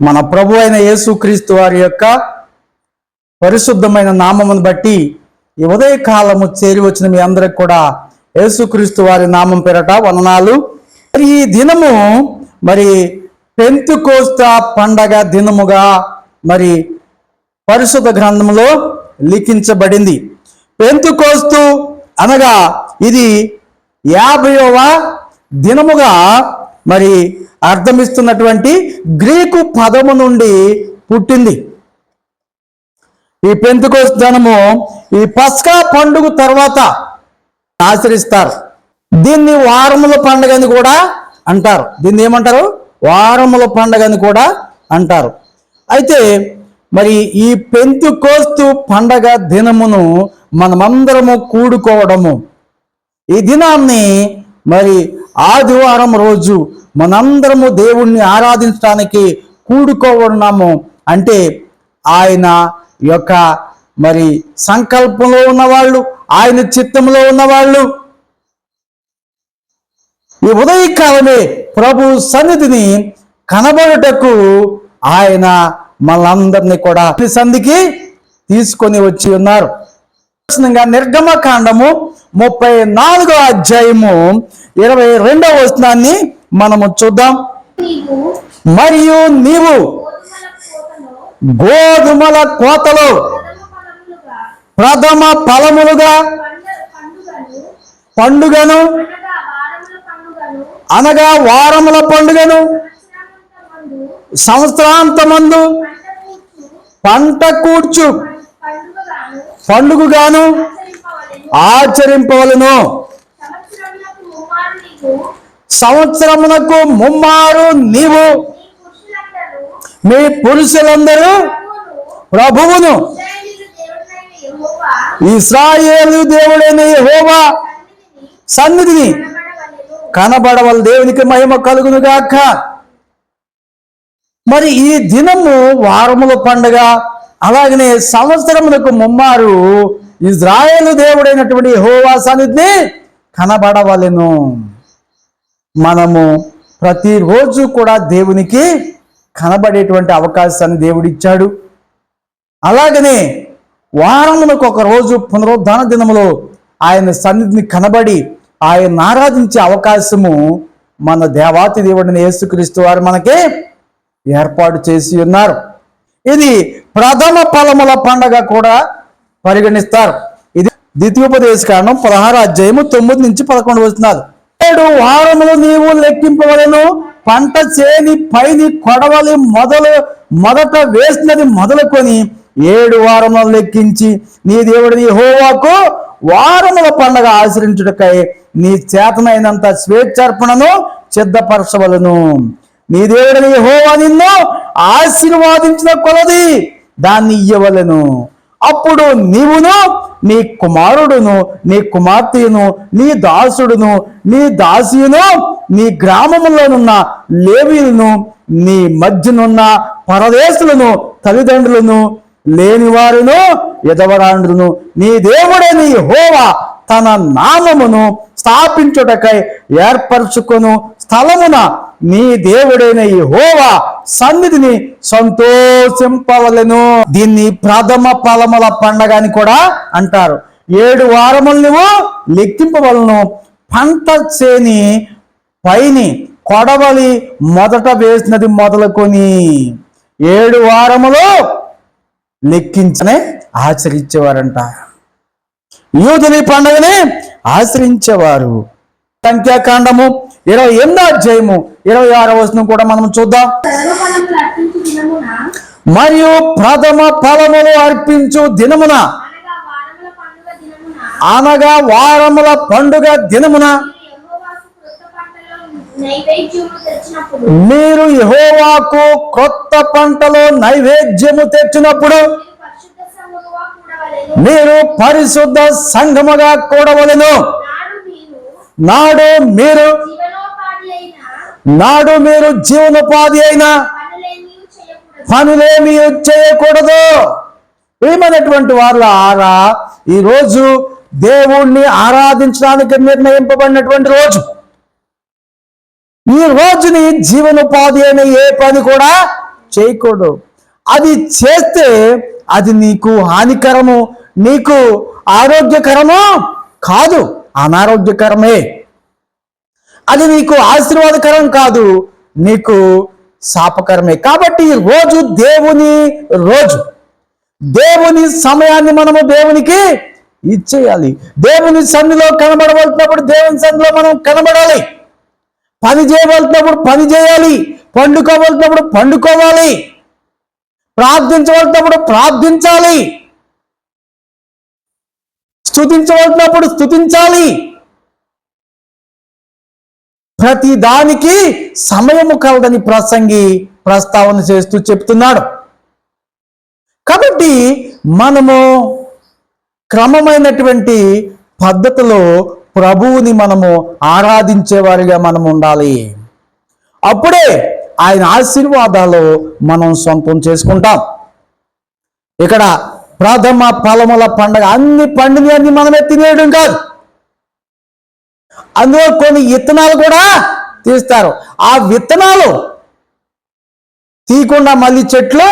మన ప్రభు అయిన యేసుక్రీస్తు వారి యొక్క పరిశుద్ధమైన నామమును బట్టి ఈ ఉదయ కాలము చేరి వచ్చిన మీ అందరికి కూడా యేసుక్రీస్తు వారి నామం పేరట వందనాలు. మరి ఈ దినము మరి పెంతు కోస్తా పండగ దినముగా మరి పరిశుద్ధ గ్రంథంలో లిఖించబడింది. పెంతు కోస్తు అనగా ఇది యాభైవ దినముగా మరి అర్థమిస్తున్నటువంటి గ్రీకు పదము నుండి పుట్టింది. ఈ పెంతుకోస్ దినము ఈ పస్కా పండుగ తర్వాత ఆచరిస్తారు. దీన్ని వారముల పండుగ అని కూడా అంటారు. దీన్ని ఏమంటారు? వారముల పండుగ అని కూడా అంటారు. అయితే మరి ఈ పెంతుకోస్తు పండగ దినమును మనమందరము కూడుకోవడము. ఈ దినాన్ని మరి ఆదివారం రోజు మనందరము దేవుణ్ణి ఆరాధించడానికి కూడుకోవడము అంటే ఆయన యొక్క మరి సంకల్పంలో ఉన్నవాళ్ళు ఆయన చిత్తంలో ఉన్నవాళ్ళు. ఈ ఉదయకాలమే ప్రభు సన్నిధిని కనబడుటకు ఆయన మనందరినీ కూడా సంధికి తీసుకొని వచ్చి ఉన్నారు. ప్రశ్నంగా నిర్గమ కాండము ముప్పై నాలుగో అధ్యాయము ఇరవై రెండవ వచనాన్ని మనము చూద్దాం. మరియు నీవు గోధుమల కోతలో ప్రథమ ఫలములుగా పండుగను అనగా వారముల పండుగను సంవత్సరాంతమందు పంట కూర్చు పండుగగాను పండుగగాను ఆచరింపవలను. సంవత్సరమునకు ముమ్మారు నీవు మీ పురుషులందరూ ప్రభువును. ఇస్రాయేలు దేవుడైన హోవా సన్నిధిని కనబడవల దేవునికి మహిమ కలుగును గాక మరి ఈ దినము వారముల పండుగ అలాగనే సంవత్సరములకు ముమ్మారు ఇజ్రాయేలు దేవుడైనటువంటి హోవా సన్నిధిని కనబడవలెను. మనము ప్రతిరోజు కూడా దేవునికి కనబడేటువంటి అవకాశాన్ని దేవుడిచ్చాడు. అలాగనే వారములకు ఒక రోజు పునరుద్ధాన దినములో ఆయన సన్నిధిని కనబడి ఆయన ఆరాధించే అవకాశము మన దేవాతి దేవుడిని యేసుక్రీస్తు వారు మనకి ఏర్పాటు చేసి ఉన్నారు. ఇది ప్రథమ ఫలముల పండగ కూడా పరిగణిస్తారు. ఇది ద్వితీయోపదేశ కారణం పదహారు అధ్యాయము తొమ్మిది నుంచి పదకొండు వస్తున్నారు ఏడు వారములు నీవు లెక్కింపవలను పంట చేని పైని కొడవలి మొదలు మొదట వేసినది మొదలుకొని ఏడు వారములు లెక్కించి నీ దేవుడిని హోవాకు వారముల పండగ ఆచరించుటకై నీ చేతనైనంత స్వేచ్ఛార్పణను సిద్ధపరచవలను. నీ దేవుడిని యహోవా నిన్ను ఆశీర్వాదించిన కొలది దాన్ని ఇయ్యవలను. అప్పుడు నీవును నీ కుమారుడును నీ కుమార్తెను నీ దాసుడును నీ దాసియును నీ గ్రామములోనున్న లేవీలను నీ మధ్యనున్న పరదేశులను తల్లిదండ్రులను లేనివారును ఎదవరాండ్రును నీ దేవుడైన హోవా తన నామమును స్థాపించుటకై ఏర్పరచుకొను స్థలమున నీ దేవుడైన హోవా సన్నిధిని సంతోషింపవలను. దీన్ని ప్రథమ ఫలముల పండగ అని కూడా అంటారు. ఏడు వారములు నువ్వు లెక్కింపవలను. పంట చేని పైని కొడవలి మొదట వేసినది మొదలుకొని ఏడు వారములు లెక్కించనే ఆచరించేవారంట. యూదుని పండుగని ఆశ్రయించేవారు. సంఖ్యాకాండము ఇరవై ఎనిమిదో అధ్యాయము ఇరవై ఆరో వచనం కూడా మనం చూద్దాం. మరియు ప్రథమ ఫలములు అర్పించు దినమున అనగా వారముల పండుగ దినమున మీరు యహోవాకు కొత్త పంటలో నైవేద్యము తెచ్చినప్పుడు మీరు పరిశుద్ధ సంఘముగా కూడవలను. నాడు మీరు నాడు మీరు జీవనోపాధి అయిన పనులేమీ చేయకూడదు. పనులేమి చేయకూడదు ఏమైనటువంటి వాళ్ళ ఆరా ఈ రోజు దేవుణ్ణి ఆరాధించడానికి నిర్ణయింపబడినటువంటి రోజు. ఈ రోజుని జీవనోపాధి అయిన ఏ పని కూడా చేయకూడదు. అది చేస్తే అది నీకు హానికరము నీకు ఆరోగ్యకరము? కాదు అనారోగ్యకరమే. అది నీకు ఆశీర్వాదకరం కాదు నీకు శాపకరమే. కాబట్టి రోజు దేవుని రోజు. దేవుని సమయాన్ని మనము దేవునికి ఇచ్చేయాలి. దేవుని సన్నిలో కనబడవలసినప్పుడు దేవుని సన్నిలో మనం కనబడాలి. పని చేయవలసినప్పుడు పని చేయాలి. పండుకోవలసినప్పుడు పండుకోవాలి. ప్రార్థించవలసినప్పుడు ప్రార్థించాలి. స్థుతించబడినప్పుడు స్తుతించాలి. ప్రతి దానికి సమయము కలదని ప్రసంగి ప్రస్తావన చేస్తూ చెప్తున్నాడు. కాబట్టి మనము క్రమమైనటువంటి పద్ధతిలో ప్రభువుని మనము ఆరాధించేవారిగా మనం ఉండాలి. అప్పుడే ఆయన ఆశీర్వాదాలు మనం సొంతం చేసుకుంటాం. ఇక్కడ ప్రథమ ఫలముల పండగ. అన్ని పండుగ అన్ని మనమే తినేయడం కాదు. అందులో కొన్ని విత్తనాలు కూడా తీస్తారు. ఆ విత్తనాలు తీయకుండా మళ్ళీ చెట్లు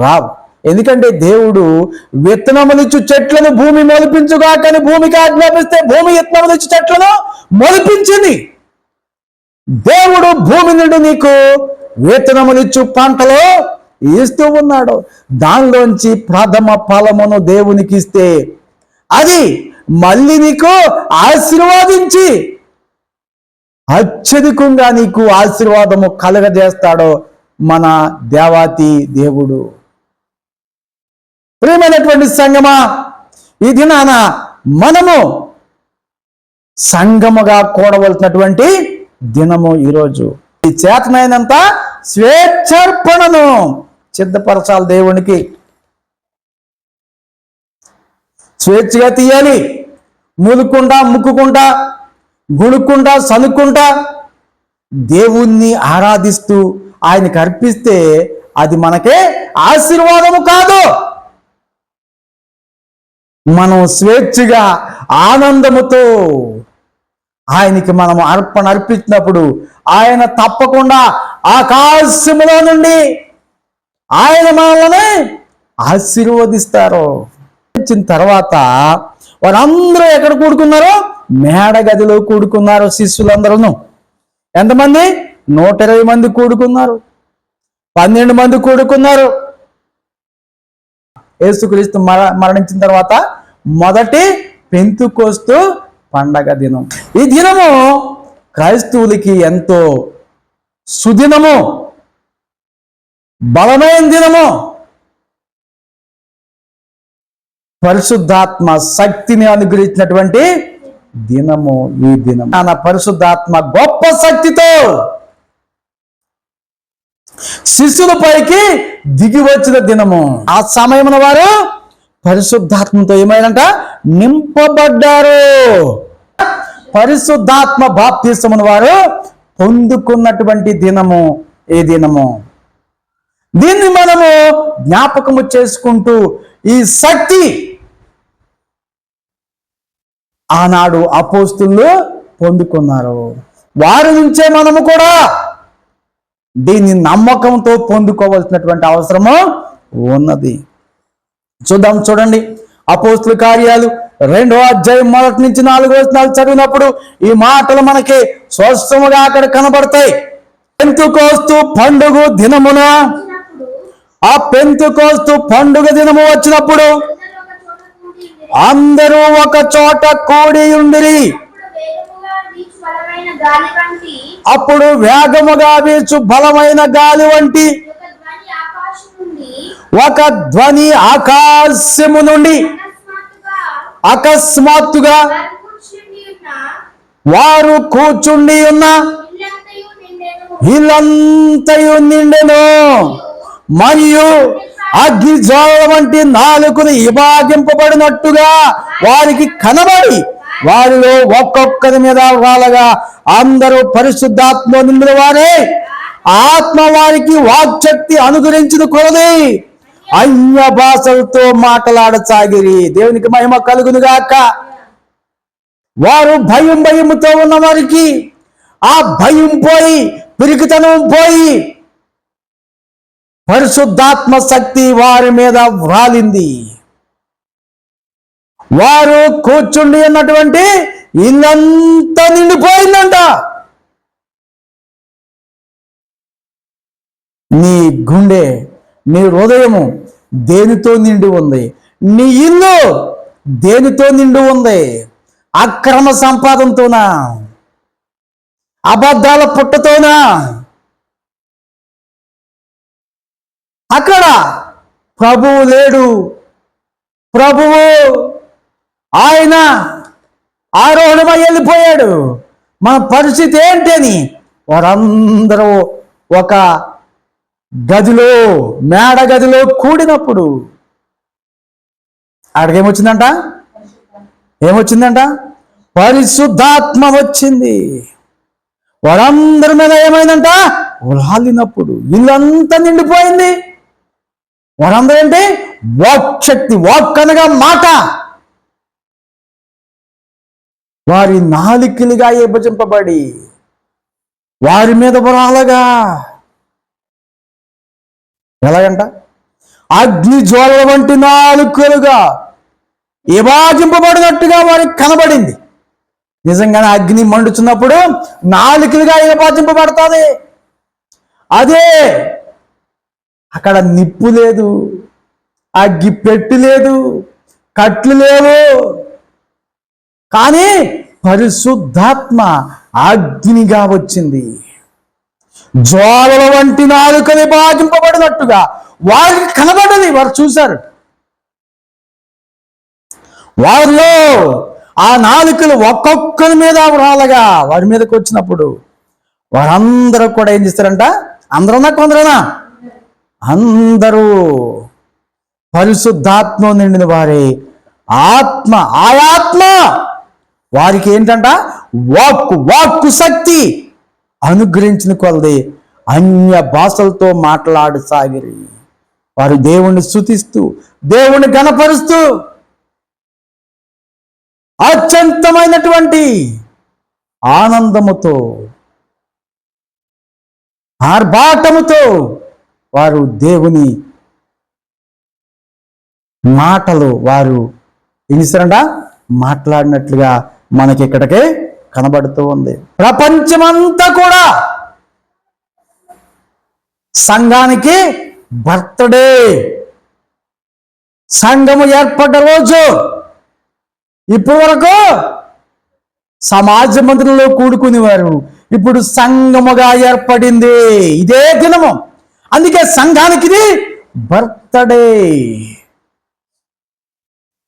రావు. ఎందుకంటే దేవుడు విత్తనములిచ్చు చెట్లను భూమి మొలిపించుగాకని భూమికి ఆజ్ఞాపిస్తే భూమి విత్తనములిచ్చు చెట్లను మొలిపించింది. దేవుడు భూమి నుండి నీకు విత్తనములిచ్చు పంటలు ఇస్తూ ఉన్నాడు. దానిలోంచి ప్రథమ ఫలమును దేవునికి ఇస్తే అది మళ్ళీ నీకు ఆశీర్వాదించి అత్యధికంగా నీకు ఆశీర్వాదము కలగజేస్తాడో మన దేవాతి దేవుడు. ప్రియమైనటువంటి సంగమా ఈ దినాన మనము సంగముగా కూడవలసినటువంటి దినము ఈరోజు. ఈ చేతనైనంత స్వేచ్ఛార్పణను సిద్ధపరచాలి దేవునికి. స్వేచ్ఛగా తీయాలి. మూలుకుండా ముక్కుకుంటా గుణుక్కుంటా సనుక్కుంటా దేవుణ్ణి ఆరాధిస్తూ ఆయనకి అర్పిస్తే అది మనకే ఆశీర్వాదము కాదు. మనం స్వేచ్ఛగా ఆనందముతో ఆయనకి మనం అర్పణ అర్పించినప్పుడు ఆయన తప్పకుండా ఆకాశములో నుండి ఆయన మనల్ని ఆశీర్వదిస్తారు. వచ్చిన తర్వాత వారందరూ ఎక్కడ కూడుకున్నారు? మేడ గదిలో కూడుకున్నారు శిష్యులందరూ ఎంతమంది? నూట ఇరవై మంది కూడుకున్నారు. పన్నెండు మంది కూడుకున్నారు. యేసుక్రీస్తు మర మరణించిన తర్వాత మొదటి పెంతుకోస్తు పండగ దినం. ఈ దినము క్రైస్తవులకి ఎంతో సుదినము. బలమైన దినము. పరిశుద్ధాత్మ శక్తిని అనుగ్రహించినటువంటి దినము ఈ దినం నా పరిశుద్ధాత్మ గొప్ప శక్తితో శిష్యుల పైకి దిగి వచ్చిన దినము. ఆ సమయమున వారు పరిశుద్ధాత్మతో ఏమైనంట? నింపబడ్డారు. పరిశుద్ధాత్మ బాప్తిసమును వారు పొందుకున్నటువంటి దినము ఏ దినము. దీన్ని మనము జ్ఞాపకము చేసుకుంటూ ఈ శక్తి ఆనాడు అపోస్తులు పొందుకున్నారు. వారి నుంచే మనము కూడా దీన్ని నమ్మకంతో పొందుకోవాల్సినటువంటి అవసరము ఉన్నది. చూద్దాం చూడండి అపోస్తుల కార్యాలు రెండో అధ్యాయం మొదటి నుంచి నాలుగో వచనాలు చదివినప్పుడు ఈ మాటలు మనకి స్వస్థముగా అక్కడ కనబడతాయి. పెంతుకోస్తు పండుగ దినమున ఆ పెంతుకోస్తు పండుగ దినము వచ్చినప్పుడు అందరూ ఒక చోట కూడి ఉండిరి. అప్పుడు వేగముగా వీచు బలమైన గాలి వంటి ఒక ధ్వని ఆకాశము నుండి అకస్మాత్తుగా అకస్మాత్తుగా వారు కూర్చుండి ఉన్న వారు కూర్చుండి ఉన్న ఇల్లంతయు నిండెను. మరియు అగ్ని జ్వాల వంటి నాలుకలు విభాగింపబడినట్టుగా వారికి కనబడి వారిలో ఒక్కొక్కరి మీద వాళ్ళగా అందరూ పరిశుద్ధాత్మ నిండిన వారే. ఆత్మ వారికి వాక్శక్తి అనుగ్రహించిన కొలది. అన్య భాషలతో మాట్లాడసాగిరి. దేవునికి మహిమ కలుగును గాక వారు భయం భయముతో ఉన్న వారికి ఆ భయం పోయి పిరికితనం పోయి పరిశుద్ధాత్మ శక్తి వారి మీద వ్రాలింది. వారు కూర్చుండి అన్నటువంటి ఇల్లంతా నిండిపోయిందంట. నీ గుండె నీ హృదయము దేనితో నిండి ఉంది? నీ ఇల్లు దేనితో నిండి ఉంది? అక్రమ సంపాదనతోనా అబద్ధాల పుట్టతోనా? అక్కడ ప్రభువు లేడు. ప్రభువు ఆయన ఆరోహణమై వెళ్ళిపోయాడు. మన పరిస్థితి ఏంటి అని వారందరూ ఒక గదిలో మేడ గదిలో కూడినప్పుడు ఆడకేమొచ్చిందంట? ఏమొచ్చిందంట? పరిశుద్ధాత్మ వచ్చింది. వారందరి మీద ఏమైందంట? ఉలాలినప్పుడు ఇల్లంతా నిండిపోయింది. వారందరూ ఏంటి వాక్ శక్తి వాక్ అనగా మాట. వారి నాలికలుగా విభజింపబడి వారి మీద బురాలగా ఎలాగంట? అగ్ని జ్వాలల వంటి నాలుకలుగా విభాజింపబడినట్టుగా వారికి కనబడింది. నిజంగానే అగ్ని మండుచున్నప్పుడు నాలుకలుగా విభాజింపబడుతుంది. అదే అక్కడ నిప్పు లేదు అగ్గి పెట్టి లేదు కట్లు లేవు. కానీ పరిశుద్ధాత్మ అగ్నిగా వచ్చింది. జ్వాలల వంటి నాలుక విభాగింపబడినట్టుగా వారికి కనబడది వారు చూశారు. వారిలో ఆ నాలుకలు ఒక్కొక్కరి మీద రాలగా వారి మీదకి వచ్చినప్పుడు వారందరూ కూడా ఏం చేస్తారంట? అందరన్నా కొందరనా అందరూ పరిశుద్ధాత్మ నిండిన వారే. ఆత్మ ఆయాత్మ. వారికి ఏంటంట? వాక్కు వాక్కు శక్తి అనుగ్రహించిన కొలది. అన్య భాషలతో మాట్లాడసాగిరి. వారు దేవుణ్ణి స్థుతిస్తూ దేవుణ్ణి గణపరుస్తూ అత్యంతమైనటువంటి ఆనందముతో ఆర్భాటముతో వారు దేవుని మాటలు వారు ఏం మాట్లాడినట్లుగా మనకి ఇక్కడికే కనబడుతూ ఉంది. ప్రపంచమంతా కూడా సంఘానికి బర్త్డే. సంఘము ఏర్పడ్డ రోజు ఇప్పటి వరకు సమాజ మందిరంలో కూడుకునేవారు. ఇప్పుడు సంఘముగా ఏర్పడింది. ఇదే దినము. అందుకే సంఘానికి ఇది బర్త్డే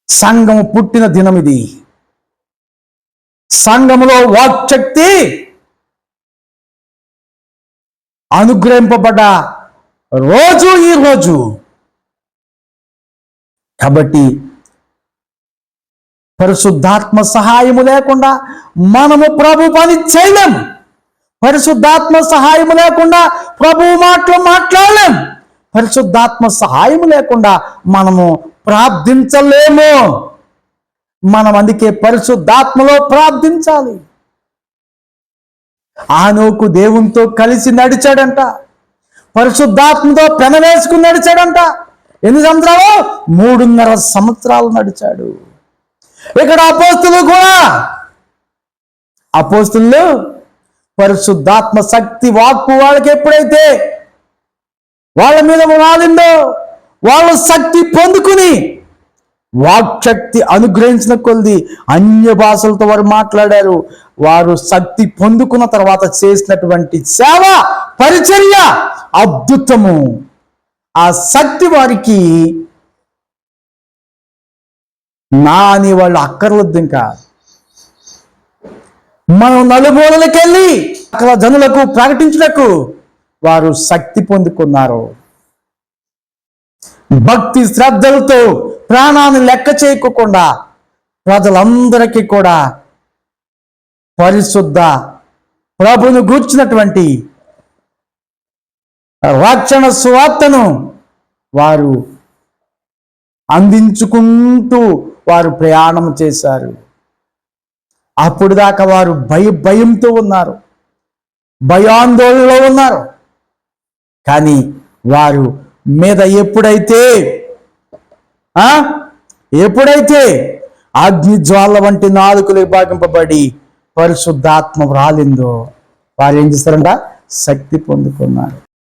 సంఘము పుట్టిన దినం ఇది. సంఘములో వాక్శక్తి అనుగ్రహింపబడ్డ రోజు ఈ రోజు. కాబట్టి పరిశుద్ధాత్మ సహాయము లేకుండా మనము ప్రభు పని చేయలేము పరిశుద్ధాత్మ సహాయం లేకుండా ప్రభు మాటలు మాట్లాడలేం. పరిశుద్ధాత్మ సహాయం లేకుండా మనము ప్రార్థించలేము. మనం అందుకే పరిశుద్ధాత్మలో ప్రార్థించాలి. ఆనోకు దేవునితో కలిసి నడిచాడంట. పరిశుద్ధాత్మతో పెనవేసుకుని నడిచాడంట. ఎన్ని సంవత్సరాలు? మూడున్నర సంవత్సరాలు నడిచాడు. ఇక్కడ అపోస్తులు కూడా అపోస్తులు పరిశుద్ధాత్మ శక్తి వాక్కు వాళ్ళకి ఎప్పుడైతే వాళ్ళ మీద వాలిందో వాళ్ళు శక్తి పొందుకుని వాక్శక్తి అనుగ్రహించిన కొద్ది అన్య భాషలతో వారు మాట్లాడారు. వారు శక్తి పొందుకున్న తర్వాత చేసినటువంటి సేవ పరిచర్య అద్భుతము. ఆ శక్తి వారికి నా అని వాళ్ళు అక్కర్లొద్దు ఇంకా. మనం నలుమూలలకెళ్ళి అక్కడ జనులకు ప్రకటించుటకు వారు శక్తి పొందుకున్నారు. భక్తి శ్రద్ధలతో ప్రాణాన్ని లెక్క చేయకుండా ప్రజలందరికీ కూడా పరిశుద్ధ ప్రభును గూర్చినటువంటి రక్షణ సువార్తను వారు అందించుకుంటూ వారు ప్రయాణం చేశారు. అప్పుడు దాకా వారు భయ భయంతో ఉన్నారు. భయాందోళనలో ఉన్నారు. కానీ వారు మీద ఎప్పుడైతే ఆ? ఎప్పుడైతే అగ్ని జ్వాల వంటి నాలుకలు విభాగింపబడి పరిశుద్ధాత్మ రాలిందో వారు ఏం చేస్తారంట? శక్తి పొందుకున్నారు.